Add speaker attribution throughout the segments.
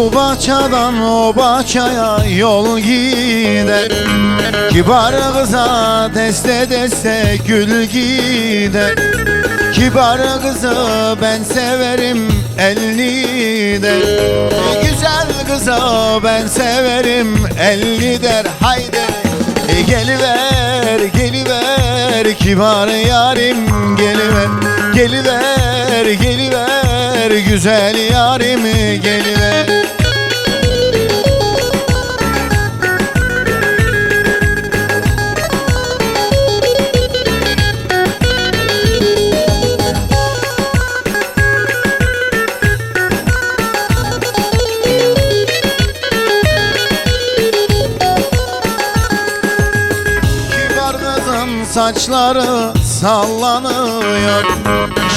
Speaker 1: Bu bahçeden o bahçeye yol gider. Kibar kıza deste deste gül gider. Kibar kızı ben severim elli der Güzel kızı ben severim elli der. Haydi. E, geliver geliver kibar yarim geliver Geliver geliver güzel yarim geliver saçları sallanıyor.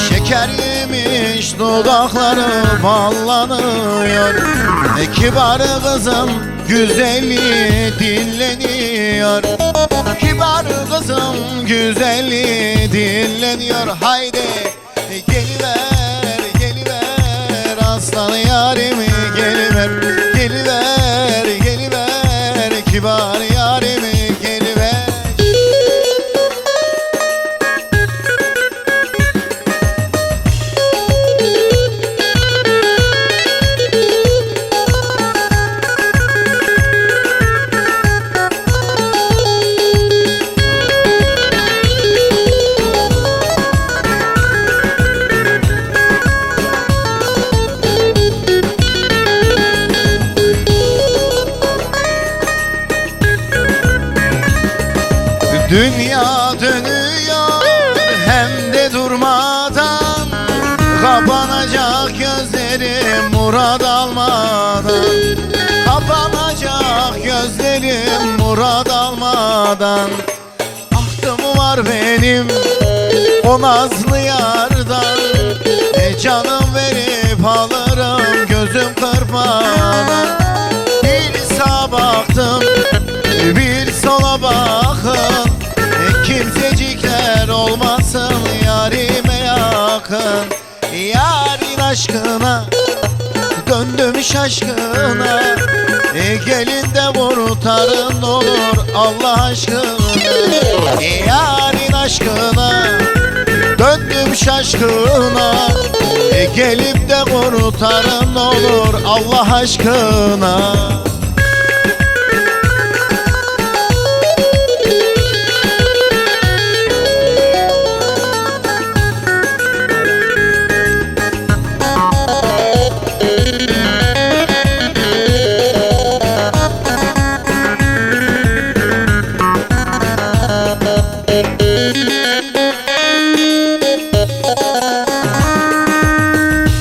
Speaker 1: Şeker yemiş dudakları ballanıyor. E, Kibar kızın güzeli dinleniyor. Kibar kızın güzeli dinleniyor. Haydi geliver geliver. Aslan yarimi geliver. Geliver geliver. Kibar Dünya dönüyor hem de durmadan. Kapanacak gözlerim murad almadan. Kapanacak gözlerim murad almadan. Ahtım var benim o nazlı yardan. E canım verip alırım gözüm kırpmadan. Bir sağa baktım bir sola bakın Kimsecikler olmasın yarime yakın. Yarın aşkına döndüm şaşkına. E, Gelin de kurtarın olur Allah aşkına. E, Yarın aşkına döndüm şaşkına. E, Gelip de kurtarın olur Allah aşkına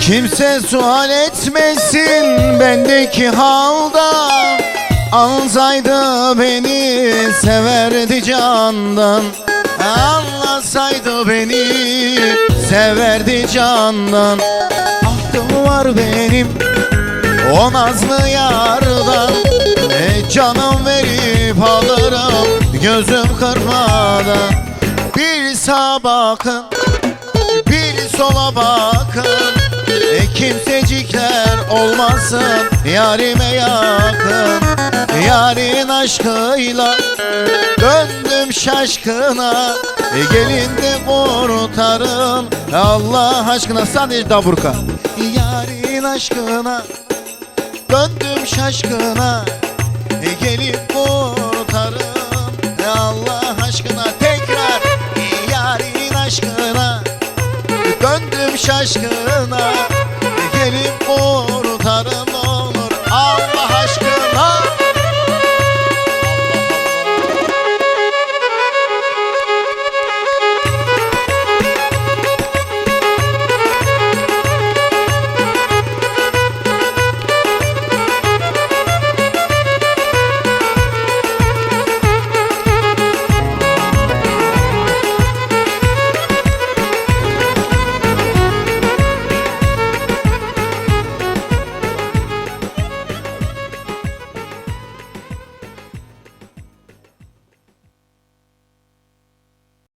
Speaker 1: Kimse sual etmesin bendeki halda. Ansaydı beni severdi candan. Anlasaydı beni severdi candan. Ahtım var benim o nazlı yardan e, Canım verip alırım gözüm kırmadan Bir sağa bakın bir sola bakın olmasın yarime yakın Yarın aşkıyla döndüm şaşkına. E, Gelin de kurtarın Allah aşkına sadece daburka Yarın aşkına döndüm şaşkına. E, Gelip kurtarın Allah aşkına tekrar e, Yarın aşkına Döndüm şaşkına பரம